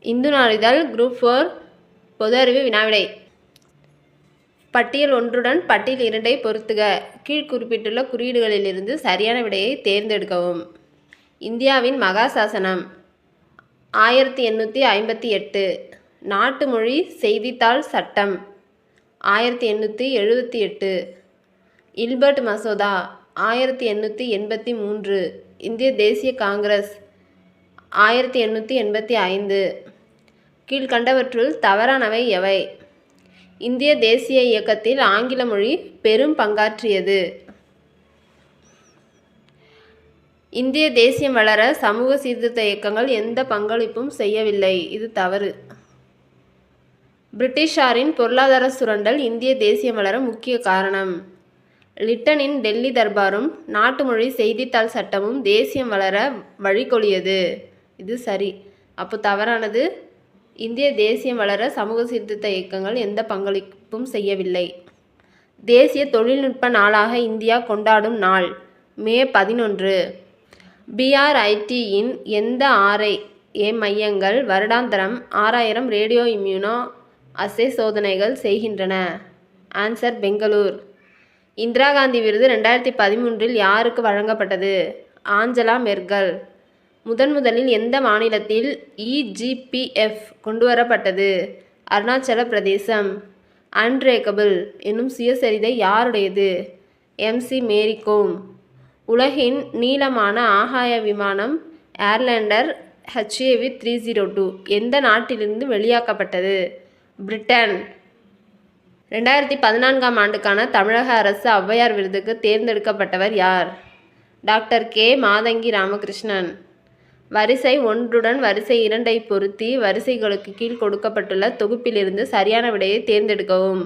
இந்து நாளிதழ் group four பொது அறிவு வினாவிடை. பட்டியல் ஒன்றுடன் பட்டியல் இரண்டை பொருத்துக. கீழ் குறிப்பிட்டுள்ள குறியீடுகளிலிருந்து சரியான விடையை தேர்ந்தெடுக்கவும். இந்தியாவின் மகாசாசனம். ஆயிரத்தி எண்ணூற்றி ஐம்பத்தி எட்டு. நாட்டு மொழி செய்தித்தாள் சட்டம். ஆயிரத்தி எண்ணூற்றி எழுபத்தி எட்டு. இல்பர்ட் மசோதா. ஆயிரத்தி எண்ணூற்றி எண்பத்தி மூன்று. இந்திய தேசிய காங்கிரஸ். ஆயிரத்தி எண்ணூற்றி எண்பத்தி ஐந்து. கீழ்கண்டவற்றுள் தவறானவை எவை? இந்திய தேசிய இயக்கத்தில் ஆங்கில மொழி பெரும் பங்காற்றியது. இந்திய தேசியம் வளர சமூக சீர்திருத்த இயக்கங்கள் எந்த பங்களிப்பும் செய்யவில்லை. இது தவறு. பிரிட்டிஷாரின் பொருளாதார சுரண்டல் இந்திய தேசியம் வளர முக்கிய காரணம். லிட்டனின் டெல்லி தர்பாரும் நாட்டு மொழி செய்தித்தாள் சட்டமும் தேசியம் வளர வழிகொலியது. இது சரி. அப்போ தவறானது. இந்திய தேசியம் வளர சமூக சீர்திருத்த இயக்கங்கள் எந்த பங்களிப்பும் செய்யவில்லை. தேசிய தொழில்நுட்ப நாளாக இந்தியா கொண்டாடும் நாள் மே பதினொன்று. பிஆர்ஐடியின் எந்த ஆர்ஐஏ மையங்கள் வருடாந்தரம் ஆறாயிரம் ரேடியோ இம்யூனோ அசே சோதனைகள் செய்கின்றன? ஆன்சர் பெங்களூர். இந்திரா காந்தி விருது ரெண்டாயிரத்தி பதிமூன்றில் யாருக்கு வழங்கப்பட்டது? Angela Merkel. முதன் முதலில் எந்த மாநிலத்தில் இஜிபிஎஃப் கொண்டு வரப்பட்டது அருணாச்சல பிரதேசம். அன்ரேக்கபிள் என்னும் சுயசரிதை யாருடையது? எம்சி மேரிகோம். உலகின் நீளமான ஆகாய விமானம் Airlander HAV three zero two எந்த நாட்டிலிருந்து வெளியாக்கப்பட்டது? பிரிட்டன். ரெண்டாயிரத்தி பதினான்காம் ஆண்டுக்கான தமிழக அரசு ஔவையார் விருதுக்கு தேர்ந்தெடுக்கப்பட்டவர் யார்? Doctor K. மாதங்கி ராமகிருஷ்ணன். வரிசை ஒன்றுடன் வரிசை இரண்டை பொருத்தி வரிசைகளுக்கு கீழ் கொடுக்கப்பட்டுள்ள தொகுப்பிலிருந்து சரியான விடையை தேர்ந்தெடுக்கவும்.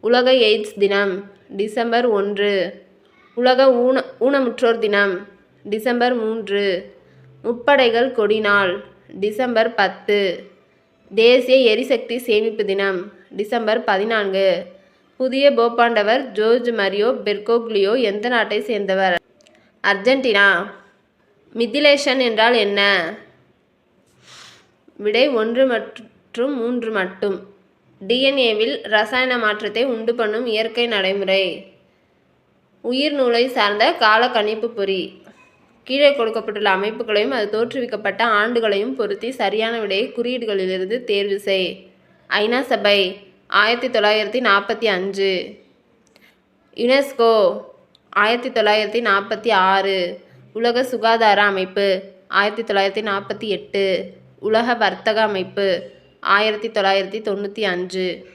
உலக எய்ட்ஸ் தினம் டிசம்பர் ஒன்று. உலக ஊன ஊனமுற்றோர் தினம் டிசம்பர் மூன்று. முப்படைகள் கொடிநாள் டிசம்பர் பத்து. தேசிய எரிசக்தி சேமிப்பு தினம் டிசம்பர் பதினான்கு. புதிய போப்பாண்டவர் ஜோர்ஜ் மரியோ பெர்கோக்லியோ எந்த நாட்டை சேர்ந்தவர்? அர்ஜென்டினா. மிதிலேஷன் என்றால் என்ன? விடை ஒன்று மற்றும் மூன்று மட்டும். டிஎன்ஏவில் ரசாயன மாற்றத்தை உண்டு பண்ணும் இயற்கை நடைமுறை. உயிர் நூலை சார்ந்த கால கணிப்பு பொறி. கீழே கொடுக்கப்பட்டுள்ள அமைப்புகளையும் அது தோற்றுவிக்கப்பட்ட ஆண்டுகளையும் பொருத்தி சரியான விடையை குறியீடுகளிலிருந்து தேர்வு செய். ஐநா சபை ஆயிரத்தி தொள்ளாயிரத்தி நாற்பத்தி அஞ்சு. யுனெஸ்கோ ஆயிரத்தி தொள்ளாயிரத்தி நாற்பத்தி ஆறு. உலக சுகாதார அமைப்பு ஆயிரத்தி தொள்ளாயிரத்தி நாற்பத்தி எட்டு. உலக வர்த்தக அமைப்பு ஆயிரத்தி தொள்ளாயிரத்தி தொண்ணூற்றி அஞ்சு.